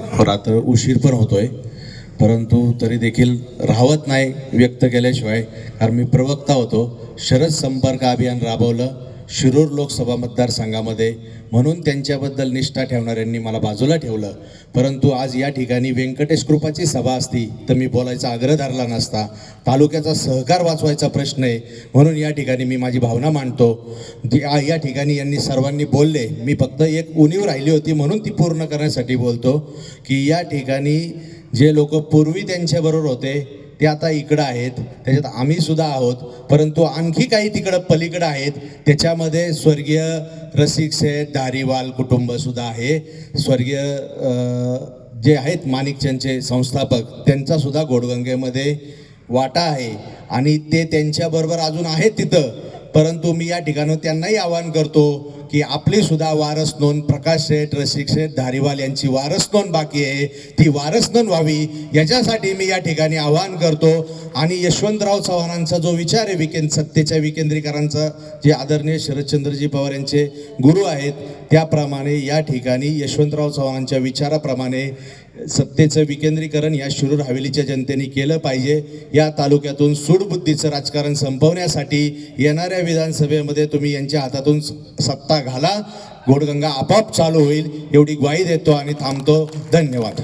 रात्र उशीर पण होतोय. परंतु तरी देखील राहवत नाही व्यक्त केल्याशिवाय कारण मी प्रवक्ता होतो. शरद संपर्क अभियान राबवलं. शिरूर लोकसभा मतदारसंघामध्ये म्हणून त्यांच्याबद्दल निष्ठा ठेवणाऱ्यांनी मला बाजूला ठेवलं. परंतु आज या ठिकाणी व्यंकटेश कृपाची सभा असती तर मी बोलायचा आग्रह धरला नसता. तालुक्याचा सहकार वाचवायचा प्रश्न आहे म्हणून या ठिकाणी मी माझी भावना मांडतो. ती- या ठिकाणी यांनी सर्वांनी बोलले. मी फक्त एक उणीव राहिली होती म्हणून ती पूर्ण करण्यासाठी बोलतो की या ठिकाणी जे लोक पूर्वी त्यांच्याबरोबर होते ते आता इकडं आहेत त्याच्यात आम्ही सुद्धा आहोत परंतु आणखी काही तिकडं पलीकडं आहेत त्याच्यामध्ये स्वर्गीय रसिक शेठ दारीवाल कुटुंब सुद्धा आहे. स्वर्गीय जे आहेत माणिकचंदचे संस्थापक त्यांचा सुद्धा घोडगंगेमध्ये वाटा आहे. आणि ते त्यांच्याबरोबर अजून आहेत तिथं परंतु मी या ठिकाणी त्यांनाही आवाहन करतो की आपली सुद्धा वारस नोंद प्रकाश शेठ रसिक शेठ धारीवाल यांची वारस नोंद बाकी आहे. ती वारस नोंद व्हावी याच्यासाठी मी या ठिकाणी आवाहन करतो. आणि यशवंतराव चव्हाणांचा जो विचार आहे विकेंद सत्तेच्या विकेंद्रीकरांचा जे आदरणीय शरदचंद्रजी पवार यांचे गुरु आहेत त्याप्रमाणे या ठिकाणी यशवंतराव चव्हाणांच्या विचाराप्रमाणे सत्तेचं विकेंद्रीकरण या शिरूर हवेलीच्या जनतेने केलं पाहिजे. या तालुक्यातून सूडबुद्धीचं राजकारण संपवण्यासाठी येणाऱ्या विधानसभेमध्ये तुम्ही यांच्या हातातून सत्ता आता घाला घोडगंगा आपोआप चालू होईल एवढी ग्वाही देतो आणि थांबतो. धन्यवाद.